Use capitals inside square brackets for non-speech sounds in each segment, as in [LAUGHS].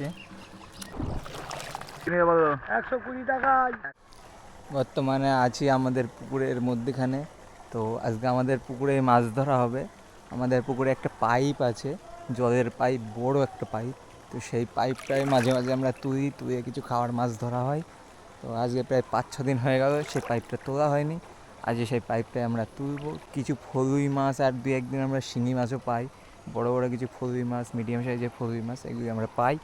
যাচ্ছে একশো কুড়ি টাকা। বর্তমানে আছি আমাদের পুকুরের মধ্যেখানে। তো আজকে আমাদের পুকুরে মাছ ধরা হবে। আমাদের পুকুরে একটা পাইপ আছে জলের পাইপ বড় একটা পাইপ। তো সেই পাইপটাই মাঝে মাঝে আমরা তুলি তুলে কিছু খাওয়ার মাছ ধরা হয়। তো আজকে প্রায় পাঁচ ছ দিন হয়ে গেল সেই পাইপটা তোলা হয়নি। আজকে সেই পাইপটাই আমরা তুলবো। কিছু ফলুই মাছ আর দু একদিন আমরা শিঙি মাছও পাই। বড় বড় কিছু ফলুই মাছ মিডিয়াম সাইজের ফলুই মাছ এগুলি আমরা পাই।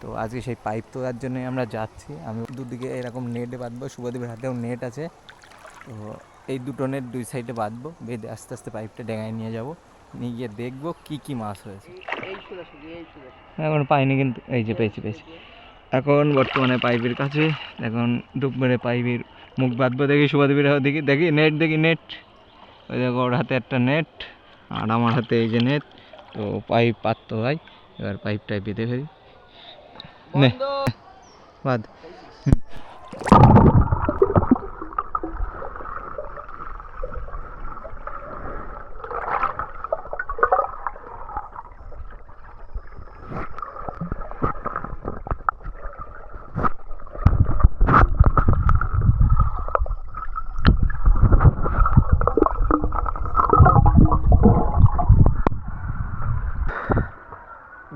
তো আজকে সেই পাইপ তোলার জন্যই আমরা যাচ্ছি। আমি দুদিকে এরকম নেটে বাঁধবো শুভদেবের হাতেও নেট আছে। তো এই দুটো নেট দুই সাইডে বাঁধবো, বেঁধে আস্তে আস্তে পাইপটা ডেঙায় নিয়ে যাব। নিয়ে গিয়ে দেখব কি কি মাছ হয়েছে। এখন পাইনি কিন্তু, এই যে পেয়েছি পেয়েছি। এখন বর্তমানে পাইপের কাছে, এখন ডুব মেরে পাইপের মুখ বাঁধবো দেখি শুভদেবের হাতে দেখি দেখি নেট দেখি নেট ওই দেখো, ওর হাতে একটা নেট আর আমার হাতে এই যে নেট তো পাইপ পাততে হয়, এবার পাইপটাই বেঁধে ফেলি। নে। বাদ।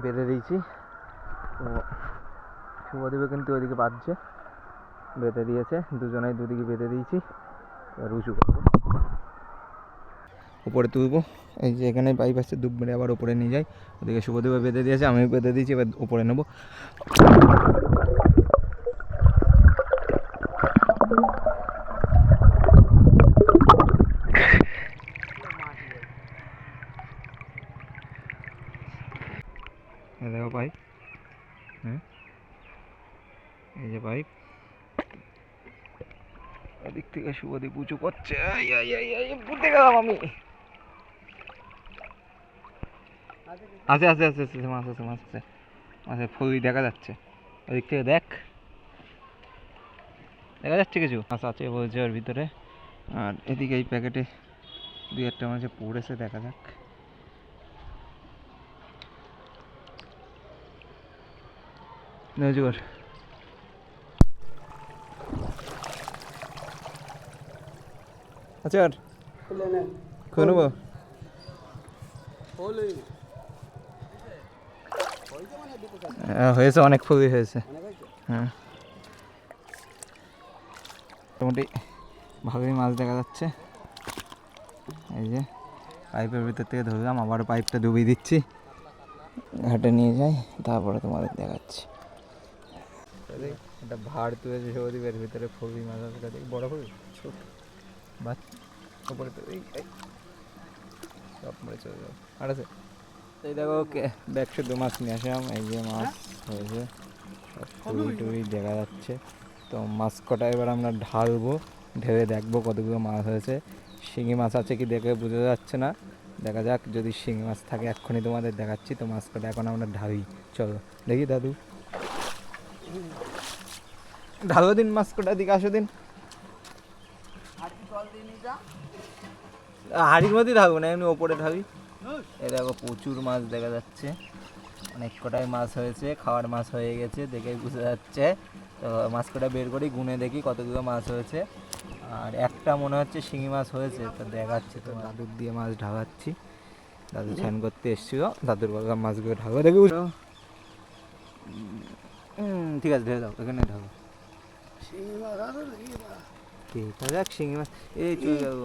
বেঁধে দিয়েছি। তো শুভদেবে কিন্তু ওইদিকে বাঁধছে বেঁধে দিয়েছে। দুজনেই দুদিকে বেঁধে দিয়েছি। এবার উঁচু করব। উপরে তুলবো। এই যে এখানে পাইপ আসছে ডুব মেরে আবার উপরে নিয়ে যাই। ওদিকে শুভদেবে বেঁধে দিয়েছে আমি বেঁধে দিয়েছি, এবার উপরে নেব এই দেখো পাইপ হ্যাঁ এই যে পাইপ এদিক থেকে শুভদীপ উঁচু করছে। বুঝতে গেলাম আমি। আছে আছে আছে আছে, মাছ আছে মাছ আছে। মাছের ফুলই দেখা যাচ্ছে। ওদিক থেকে দেখ। দেখা যাচ্ছে কিছু। মাছ আছে বলছে ওর ভিতরে। আর এদিকে এই প্যাকেটে দুই একটা মাছে পড়েছে, দেখা যাক। নজর আচ্ছা খুলে নেব? হ্যাঁ, হয়েছে অনেক ফুলই হয়েছে। হ্যাঁ। মোটামুটি ভালোই মাছ দেখা যাচ্ছে। এই যে পাইপের ভিতর থেকে ধরলাম আবার পাইপটা ডুবিয়ে দিচ্ছি। ঘাটে নিয়ে যাই তারপরে তোমাদের দেখাচ্ছি। এটা ভাড় তুলেছে সৌদীপের ভিতরে ফুলবি মাছ আছে বড় ফুল? ছোট। বাদ ওপরে তো এই এই। সব মরে চলে যাবে। আর আছে? এই দেখো ব্যাগ শুদ্ধ মাছ নিয়ে আসলাম এই যে মাছ হয়েছে। সব ফুল টুই দেখা যাচ্ছে। তো মাছ কটা এবার আমরা ঢালবো ঢেলে দেখব কতগুলো মাছ হয়েছে। শিঙি মাছ আছে কি দেখে বোঝা যাচ্ছে না। দেখা যাক যদি শিঙি মাছ থাকে এক্ষুনি তোমাদের দেখাচ্ছি। তো মাছ কটা এখন আমরা ঢালি। চলো দেখি দাদু। ঢালো দিন মাছ কটা দিকে আসো দিন আর কি জল দিয়ে নিয়ে যা হাড়ির মধ্যেই ঢালবো না এমনি ওপরে ঢালি এ দেখো প্রচুর মাছ দেখা যাচ্ছে। অনেক কটাই মাছ হয়েছে খাওয়ার মাছ হয়ে গেছে দেখে বুঝা যাচ্ছে। তো মাছ কটা বের করি গুনে দেখি কতগুলো মাছ হয়েছে। আর একটা মনে হচ্ছে শিঙি মাছ হয়েছে তো দেখাচ্ছে তো দাদুর দিয়ে মাছ ঢাকাচ্ছি দাদু স্নান করতে এসেছিল দাদুর বাবা মাছগুলো ঢাকা দেখে ঠিক আছে ঢেলে। দাও এখানে ঢাকো? ঠিক আছে দেখ শিঙি মাছ। এই চলে যাব।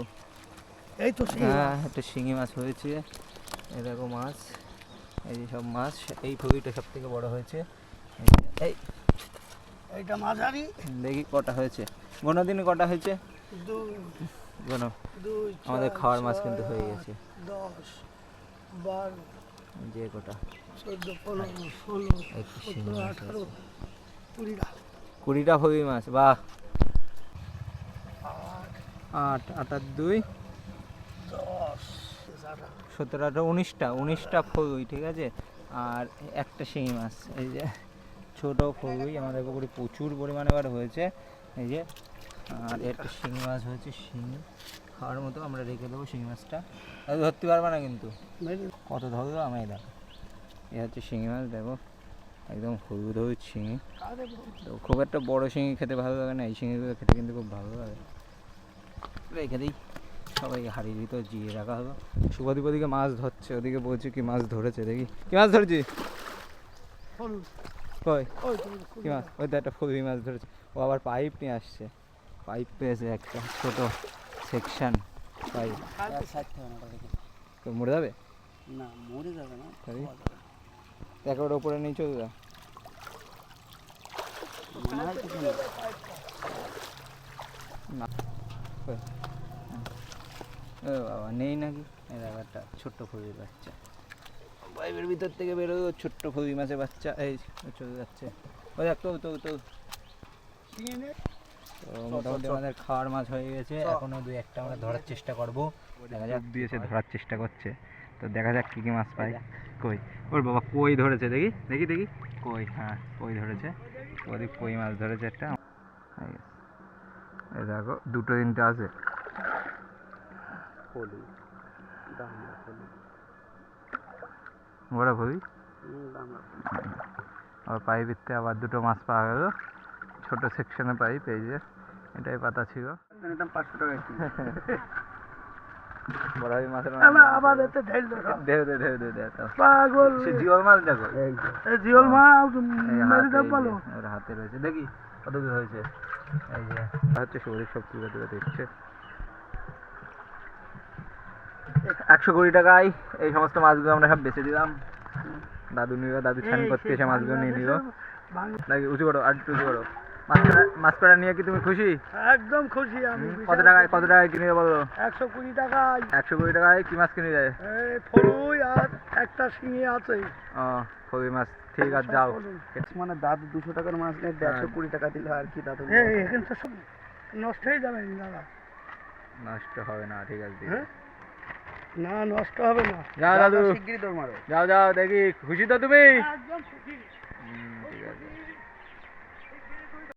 এই তো হ্যাঁ একটা শিঙি মাছ হয়েছে। দেখো মাছ এই যে সব মাছ এই ফুলটা সব থেকে বড় হয়েছে। এই এইটা মাঝারি। দেখি কটা হয়েছে। গোনো দিনে কটা হয়েছে? গোনো আমাদের খাওয়ার মাছ কিন্তু হয়ে গেছে। দশ বারো যে কটা। চোদ্দ পনেরো ষোলো আঠারো কুড়িটা কুড়িটা মাছ বাহ। আট আট আর দুই সতেরো উনিশটা উনিশটা ফুলুই, ঠিক আছে? আর একটা শিঙি মাছ, এই যে ছোটো ফুলুই, আমাদের পুকুরে প্রচুর পরিমাণে এবার হয়েছে, এই যে, আর একটা শিঙি মাছ হয়েছে, শিঙি খাওয়ার মতো আমরা রেখে দেবো শিঙি মাছটা। ধরতে পারবে না কিন্তু। কত ধরলো আমি দেখো। এ হচ্ছে শিঙি মাছ, দেখো, একদম হলুদ হলুদ শিঙি। তো খুব একটা বড় শিঙি খেতে ভালো লাগে না, এই শিঙিগুলো খেতে কিন্তু খুব ভালো লাগে। রেখে দিই। সবাইকে হারিয়ে ভিতর জিয়ে রাখা হলো। শুভদীপ ওদিকে মাছ ধরছে ওদিকে বলছে কি মাছ ধরেছে দেখি। কি মাছ ধরেছি? কই? কি মাছ? ওই তো একটা ফুলবি মাছ ধরেছে। ও আবার পাইপ নিয়ে আসছে। পাইপ পেয়েছে একটা ছোট সেকশন পাইপ। তো মরে যাবে? না মরে যাবে না? একেবারে ওপরে নিয়ে চলে যা। না? ও বাবা নেই নাকি? দেখো একটা ছোট্ট ফুলবি বাচ্চা। পাইপের ভিতর থেকে বেরো ছোট্ট ফুলবি মাছের বাচ্চা। এই চলে যাচ্ছে। ওই দেখ তো তো তো। মোটামুটি আমাদের খাওয়ার মাছ হয়ে গেছে। এখনও দুই একটা আমরা ধরার চেষ্টা করব। দেখা যাক। দিয়েছে ধরার চেষ্টা করছে। তো দেখা যাক কি কি মাছ পাই কই? ওর বাবা কই ধরেছে দেখি দেখি দেখি। কই হ্যাঁ কই ধরেছে। ওদিক কই মাছ ধরেছে একটা। এই দেখো দুটো তিনটে আছে। হলুদ দামড়া হলুদ বড় হুম, আর আবার দুটো মাছ পাওয়া গেল। ছোট সেকশনে পাইপ এই যে এটাই পাতা ছিল। পাঁচশো টাকা [LAUGHS] বড় মাছের আবার আবার এতে ঢেল দেও দে দেও দে দে পাগল। সে জিওল মাছ দেখো? এ জিওল মাছ মেরে দাও এই ওর হাতে রয়েছে। দেখি কত দূর হয়েছে। এই যে হচ্ছে শরীর সব তুলে তুলে দেখছে একশো কুড়ি টাকায় এই সমস্ত মাছগুলো আমরা সব বেচে দিলাম। দাদু নিল দাদু ছান করতে এসে মাছগুলো নিয়ে নিল। নাকি উঁচু করো আর উঁচু করো। মাছ কটা- নিয়ে কি তুমি খুশি? একদম খুশি আমি কত টাকায় কত টাকায় কিনে বলো? একশো কুড়ি টাকায়। একশো কুড়ি টাকায় কি মাছ কিনে যায় ফলুই আর একটা শিঙে আছে। ও খুবই মাছ। ঠিক আছে যাও। মানে দাদু দুশো টাকার মাছ নিয়ে হ্যাঁ। দেড়শো কুড়ি টাকা দিলে আর কি দাদু এখানে তো সব নষ্ট হয়ে যাবে দাদা। নষ্ট হবে না ঠিক আছে হ্যাঁ? আছে। না নষ্ট হবে না। যাও দাদু। শিগগিরই দৌড় মারো। যাও যাও দেখি খুশি তো তুমি? একদম খুশি